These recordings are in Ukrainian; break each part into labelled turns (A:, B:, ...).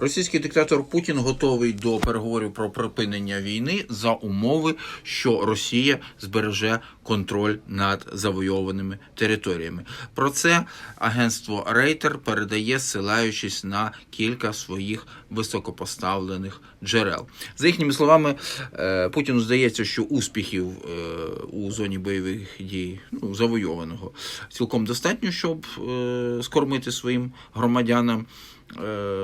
A: Російський диктатор Путін готовий до переговорів про припинення війни за умови, що Росія збереже контроль над завойованими територіями. Про це агентство Рейтер передає, ссилаючись на кілька своїх високопоставлених джерел. За їхніми словами, е, Путіну здається, що успіхів е, у зоні бойових дій ну, завойованого цілком достатньо, щоб е, скормити своїм громадянам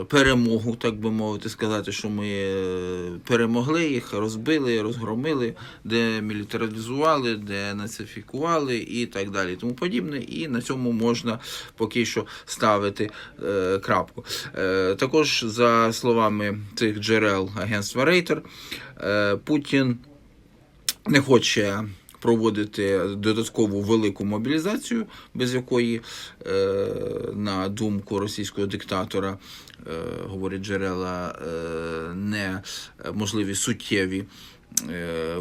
A: перемогу, так би мовити, сказати, що ми е, перемогли їх, розбили, розгромили, демілітаризували, денацифікували і так далі, тому подібне. І на цьому можна поки що ставити е, крапку. Е, також, за словами цих джерел агентства Рейтер, е, Путін не хоче проводити додаткову велику мобілізацію, без якої, е, на думку російського диктатора, е, говорять джерела, е, не можливі суттєві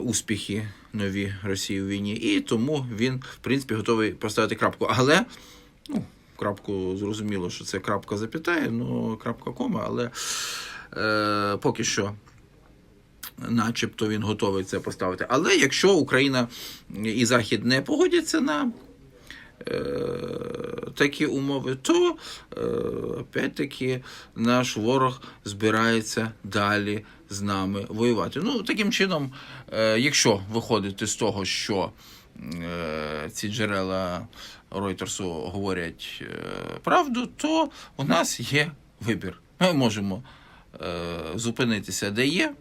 A: успіхи нові Росії у війні. І тому він, в принципі, готовий поставити крапку. Але ну, крапку зрозуміло, що це крапка запятає, ну крапка кома, але поки що начебто він готовий це поставити. Але якщо Україна і Захід не погодяться на е, такі умови, то е, опять-таки наш ворог збирається далі з нами воювати. Ну, таким чином, е, якщо виходити з того, що е, ці джерела Ройтерсу говорять е, правду, то у нас є вибір. Ми можемо е, зупинитися, де є,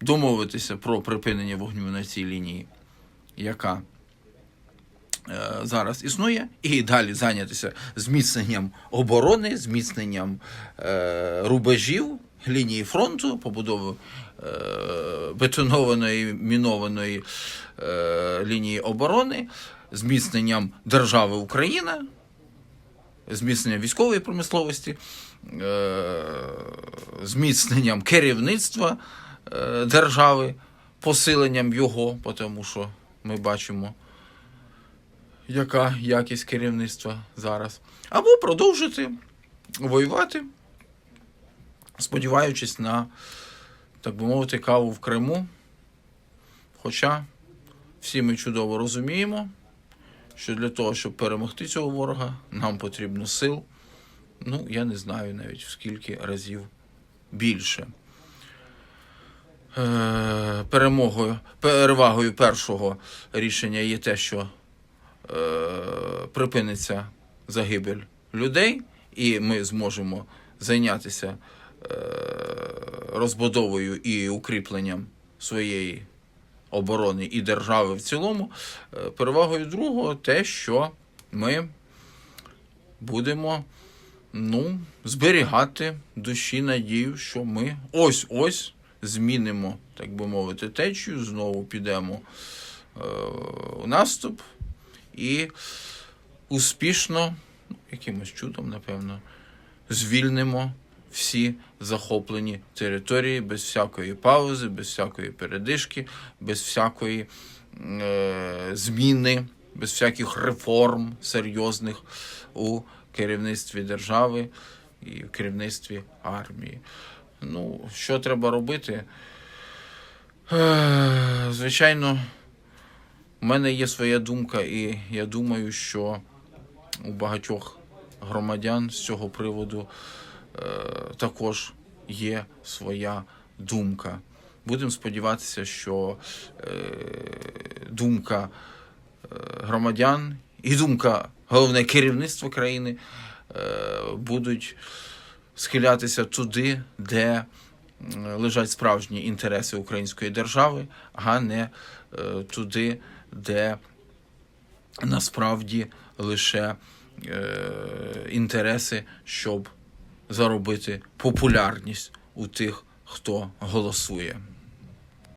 A: домовитися про припинення вогню на цій лінії, яка е, зараз існує, і далі зайнятися зміцненням оборони, зміцненням е, рубежів лінії фронту, побудовою е, бетонованої мінованої е, лінії оборони, зміцненням держави Україна, зміцненням військової промисловості, е, зміцненням керівництва держави, посиленням його, тому що ми бачимо, яка якість керівництва зараз. Або продовжити воювати, сподіваючись на, так би мовити, каву в Криму. Хоча всі ми чудово розуміємо, що для того, щоб перемогти цього ворога, нам потрібно сил. Ну, я не знаю навіть в скільки разів більше. Е, перемогою, перевагою першого рішення є те, що е, припиниться загибель людей, і ми зможемо зайнятися е, розбудовою і укріпленням своєї оборони і держави в цілому. Перевагою другого те, що ми будемо ну, зберігати душі надію, що ми ось-ось змінимо, так би мовити, течію, знову підемо е, у наступ і успішно, якимось чудом, напевно, звільнимо всі захоплені території без всякої паузи, без всякої передишки, без всякої е, зміни, без всяких реформ серйозних у керівництві держави і в керівництві армії. Ну, що треба робити? Е, Звичайно, у мене є своя думка, і я думаю, що у багатьох громадян з цього приводу е, також є своя думка. Будемо сподіватися, що е, думка е, громадян і думка головне керівництва країни е, будуть схилятися туди, де лежать справжні інтереси української держави, а не е, туди, де насправді лише е, інтереси, щоб заробити популярність у тих, хто голосує.